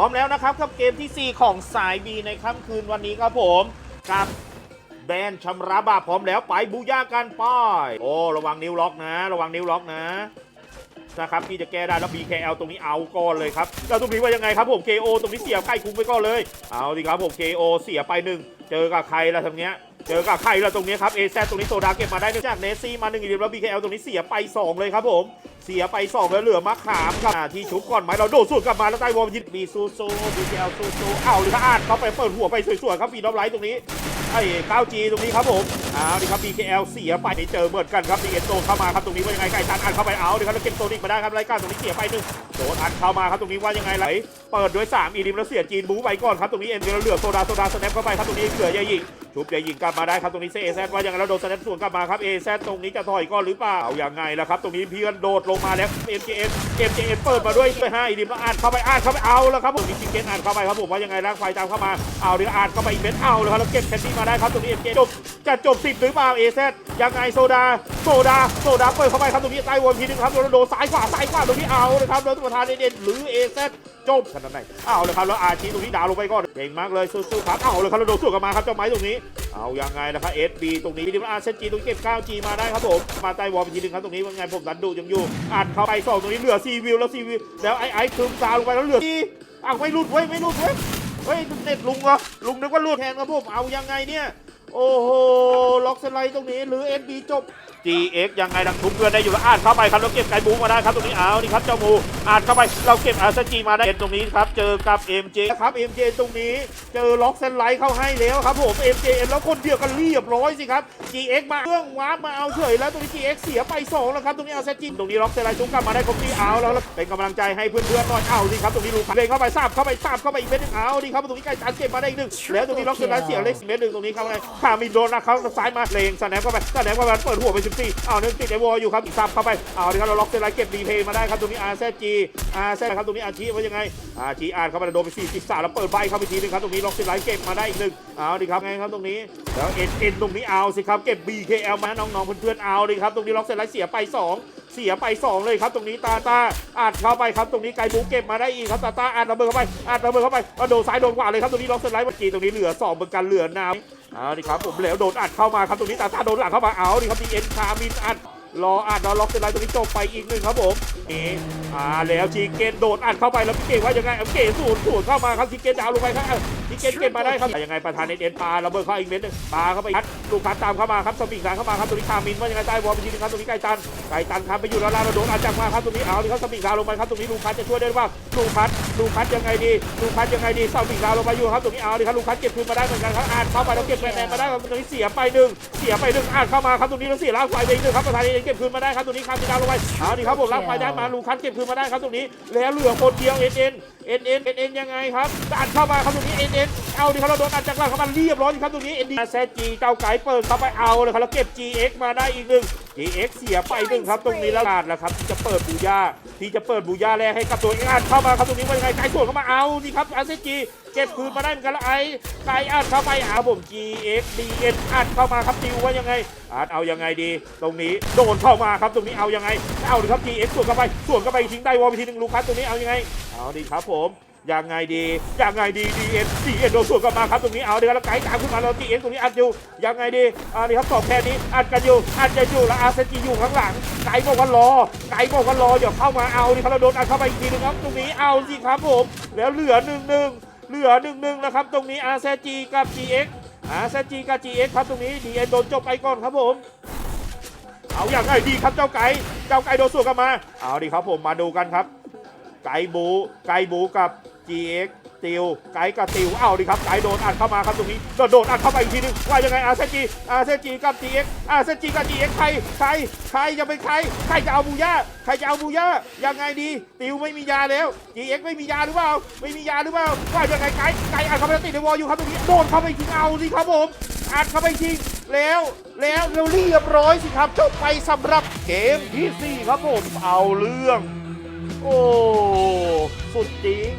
ร้อมแล้วนะครับกับเกมที่ 4 ของสายบีในค่ำคืนวันนี้ครับผมกับแบนด์ชำระบาพร้อมแล้วไปบูย่ากันป้ายโอ้ระวังนิ้วล็อกนะ ระวังนิ้วล็อกนะนะครับที่จะแก้ได้แล้ว BKL ตรงนี้เอาก่อนเลยครับแล้วตรงนี้ว่ายังไงครับผม KO ตรงนี้เสียไข่คุ้มไปก่อนเลย เอาดีครับผม KO เสียไปหนึ่งเจอกับใครละทางเนี้ย เจอกับใครละตรงนี้ครับ AZ ตรงนี้โซดาเก็บมาได้เนื่องจากเนสซี่มาหนึ่งอีกแล้ว BKL ตรงนี้เสียไปสองเลยครับผม เสียไปสองแล้วเหลือมะขามครับที่ชุบก่อนไหมเราโดดสวนกลับมาแล้วใต้วอลยิดบีซูซูบีเอลซูซูเอาเลยครับอ่านเขาไปเปิดหัวไปสวยๆครับฟีดอฟไลท์ตรงนี้ไอ้เก้าจีตรงนี้ครับผมเอาดิครับ BKL เสียไปนี่เจอเหมือนกันครับดีเอ็นโตเข้ามาครับตรงนี้ว่ายังไงไก่ตันอัดเข้าไปเอาดิครับแล้วเก็บโซนิกมาได้ครับรายการตรงนี้เสียไปหนึ่ง ดนอัดเข้ามาครับตรงนี้ว่ายังไงไหลเปิดด้วย 3 อีริมแล้วเสียจีนบู๊ไปก่อนครับตรงนี้เอ็นแล้วเหลือโซดาโซดาสแนปเข้าไปครับตรงนี้เหลือยายิงชุบยายิงกลับมาได้ครับตรงนี้เซแซว่ายังไงแล้วโดนสแนปสวนกลับมาครับเอแซตรงนี้จะถอยก่อนหรือเปล่าเอาอยังไงล่ะครับตรงนี้เพื่อนโดดลงมาแล้ว MJN MJN เอเจเอเปิดมาด้วยไปห้าอีดิมแล้วอ่านเข้าไปอ่านเข้าไปเอาแล้วครับผมมีชิเกนอ่านเข้าไปครับผมว่ายังไงร่างไฟตามเข้ามาเอาดิอ่านเข้าไปอีกเม็ดเอาเลยครับแล้วเก็บแคนดี้มาได้ครับตรงนี้ MJ จบจะจบสิบหรือเปล่าเอแซ ยังไงโซดาโซดาโซดาเปิดเข้าไปครับตรงนี้ใต้วนทีนึงครับแล้วโดนซ้ายขวาซ้ายขวาตรงนี้เอาเลยครับแล้วประธานเด่นหรือเอแซจบขนาดไหนเอาเลยครับแล้วอาชีตรงนี้ดาวลงไปก่อนเก่งมากเลยสู้ๆครับเอาเลยครับแล้วโดนสวนกลับมาครับเจ้าไม้ตรงนี้เอายังไงนะครับ SB ตรงนี้ดิมอาเซนจีตรงนี้เก็บ 9G มาได้ครับผมมาใต้วอลไปทีนึงครับตรงนี้ว่าไงผมดันดูยังอยู่อัดเข้าไปสองตรงนี้เหลือซีวิวแล้วซีวิวแล้วไอ้ไอ้คืมซาลงไปแล้วเหลือทีอ้าวไม่หลุดเว้ยไม่หลุดเว้ยเฮ้ยเน็ตลุงเหรอลุงนึกว่าหลุดแทนครับผมเอายังไงเนี่ย โอ้โห ล็อกสไลด์ตรงนี้หรือ SB จบ GX ยังไงดังทุบเพื่อนได้อยู่แล้วอ่านเข้าไปครับแล้วเก็บไก่บูมาได้ครับตรงนี้เอานี่ครับเจ้าหมูอ่านเข้าไปเราเก็บอาร์เซจีมาได้ตรงนี้ครับเจอกับ MJ ครับ MJ ตรงนี้เจอล็อกเซนไลท์เข้าให้แล้วครับผม MJ แล้วคนเดียวกันเรียบร้อยสิครับ GX มาเครื่องวาร์ปมาเอาเฉยแล้วตรงนี้ GX เสียไปสองแล้วครับตรงนี้อาร์เซจีตรงนี้ล็อกเซนไลท์จุกกลับมาได้ครบที่เอาแล้วแล้วเป็นกำลังใจให้เพื่อนๆหน่อยเอาสิครับตรงนี้ลูกเล่นเข้าไปทราบเข้าไปทราบเข้าไปอีกเม็ดหนึงเอาดีครับตรงนี้ไก่จานเก็บมาได้อีกหนึ่งแล้วตรงนี้ล็อกเซนไลท์เสียเล็กเม็ดหนึ่งตรงนี้เข้าไปข้ามีโดนนะเขาซ้ายมาเลงสแนปเข้าไปสแนปเข้าไปเปิดหัวไป14เอาเนื่องติดไอวอลอยู่ครับซับเข้าไปเอาดีครับเราล็อกเซนไลเก็บดีเพย์มาได้ครับตรงนี้อาร์เซจีอาร์เซครับตรงนี้อาชีว่ายังไงอาชีอ่านเข้าไปโดนไป43แล้วเปิดใบเข้าไปทีนึงครับตรงนี้ล็อกเซนไลเก็บมาได้อีกหนึ่งเอาดีครับไงครับตรงนี้แล้วเอ็นเอ็นตรงนี้เอาสิครับเก็บ BKL มาน้องๆเพื่อนๆเอาดีครับตรงนี้ล็อกเซนไลเสียไปสองเสียไป 2 เลยครับตรงนี้ตาตาอัดเข้าไปครับตรงนี้ไกบูเก็บมาได้อีกครับตาตาอัดระเบิดเข้าไปอัดระเบิดเข้าไปโดนซ้ายโดนขวาเลยครับตรงนี้ล็อกสไลด์เมื่อกี้ตรงนี้เหลือ2เหมือนกันเหลือน้ำ เอาดิครับผมแล้วโดนอัดเข้ามาครับตรงนี้ตาตาโดนหลังเข้ามาเอาดิครับดีเอ็นคามินอัดรออัดรอล็อกสไลด์ตรงนี้จบไปอีกหนึ่งครับผมเออ่าแล้วชีเกนโดนอัดเข้าไปแล้วพี่เก่งว่ายังไงเอาเก๋สูดสูดเข้ามาครับชีเกนดาวลงไปครับ อะชีเกนเก็บมาได้ครับยังไงประธานเอ็นปาระเบิดเข้าอีกเม็ดหนึงปาเข้าไปคัดลูกคัดตามเข้ามาครับสปริงสารเข้ามาครับตรงนี้คามินว่ายังไงใต้วอลไปทีนึงครับตรงนี้ไก่ตันไก่ตันครับไปอยู่แล้วล่างเราโดนอาจักมาครับตรงนี้เอาดิครับสปริงดาวลงไปครับตรงนี้ลูกคัสจะช่วยได้หรือเปล่าลูกคัสลูกคัสยังไงดีลูกคัสยังไงดีสปริงดาวลงไปอยู่ครับตรงนี้เอาดิครับลูกคัสเก็บคืนมาได้เหมือนกันครับอ่านเข้าไปแล้วเก็บแมนๆมาได้ครับตรงนี้เสียไปหนึ่งเสียไปหนึ่งอ่านเข้ามาครับตรงนี้แล้วเสียล่างไฟไปอีกหนึ่งครับประธานเองเก็บคืนมาได้ครับตรงนี้คามินดาวลงไปเอาดิครับผมล่างไฟได้มาลูกคัสเก็บคืนมาได้ครับตรงนี้แล้วเหลือคนเดียวเอ็นเอ็นเอ็นเอ็นเอ็นเอ็นยังไงครับอ่านเข้ามาครับตรงนี้เอ็นเอ็นเอาดิครับเราโดนอัดจากหลังเข้ามาเรียบร้อยครับตรงนี้เอ็นดีแซจีเจ้าไก่เปิดเข้าไปเอาเลยครับแล้วเก็บ GX มาได้อีกหนึ่ง GX เสียไปหนึ่งครับตรงนี้แล้วลาดแล้วครับที่จะเปิดบูย่าที่จะเปิดบูย่าแรกให้กับตัวเองอ่านเข้ามาครับตรงนี้ว่ายังไงไก่สวนเข้ามาเอานี่ครับอาเซจีเก็บคืนมาได้เหมือนกันแล้วไอ้ไก่อัดเข้าไปหาผม GX DN อัดเข้ามาครับติวว่ายังไงอัดเอายังไงดี ตรงนี้โดนเข้ามาครับตรงนี้เอายังไงเอาดิครับ GX สวนเข้าไปสวนเข้าไปทิ้งได้วอลไปทีหนึ่งลูกคัสตรงนี้เอายังไงเอาดีครับผม ยังไงดียังไงดี DN DN โดนสวนกลับมาครับตรงนี้เอาเดี๋ยวแล้วไก่ตามขึ้นมาแล้ว DN ตรงนี้อัดอยู่ยังไงดีเอาดีครับสองแค่นี้อัดกันอยู่อัดจะอยู่แล้วอาเซจีอยู่ข้างหลังไก่บอกว่ารอไก่บอกว่ารอเดี๋ยวเข้ามาเอาดิครับเราโดนอัดเข้าไปอีกทีหนึงครับตรงนี้เอาสิครับผมแล้วเหลือหนึ่งหนึ่งเหลือหนึ่งหนึ่งนะครับตรงนี้อาเซจีกับ GX อาเซจีกับ GX ครับตรงนี้ดีเอ็นโดนจบไปก่อนครับผมเอาอย่างไรดีครับเจ้าไก่เจ้าไก่โดนสวนกลับมา เอาดีครับผมมาดูกันครับ ไก่บู ไก่บูกับ GX ติว ไก่กับติวเอาดิครับ ไก่โดนอัดเข้ามาครับตรงนี้โดนโดนอัดเข้าไปอีกทีนึง ว่ายังไงอาเซจีอาเซจีกับ GX อาเซจีกับ GX ใคร ใคร ใครจะเป็นใคร ใครจะเอาบูย่า ใครจะเอาบูย่า ยังไงดี ติวไม่มียาแล้ว GX ไม่มียาหรือเปล่า ไม่มียาหรือเปล่า ว่ายังไงไก่ไก่อัดเข้าไปติดในวอลอยู่ครับตรงนี้ โดนเข้าไปทิ้งเอาสิครับผมอัดเข้าไปทิ้งแล้วแล้วเราเรียบร้อยสิครับจบไปสำหรับเกมที่สี่ครับผมเอาเรื่อง โอ้ สุดจริง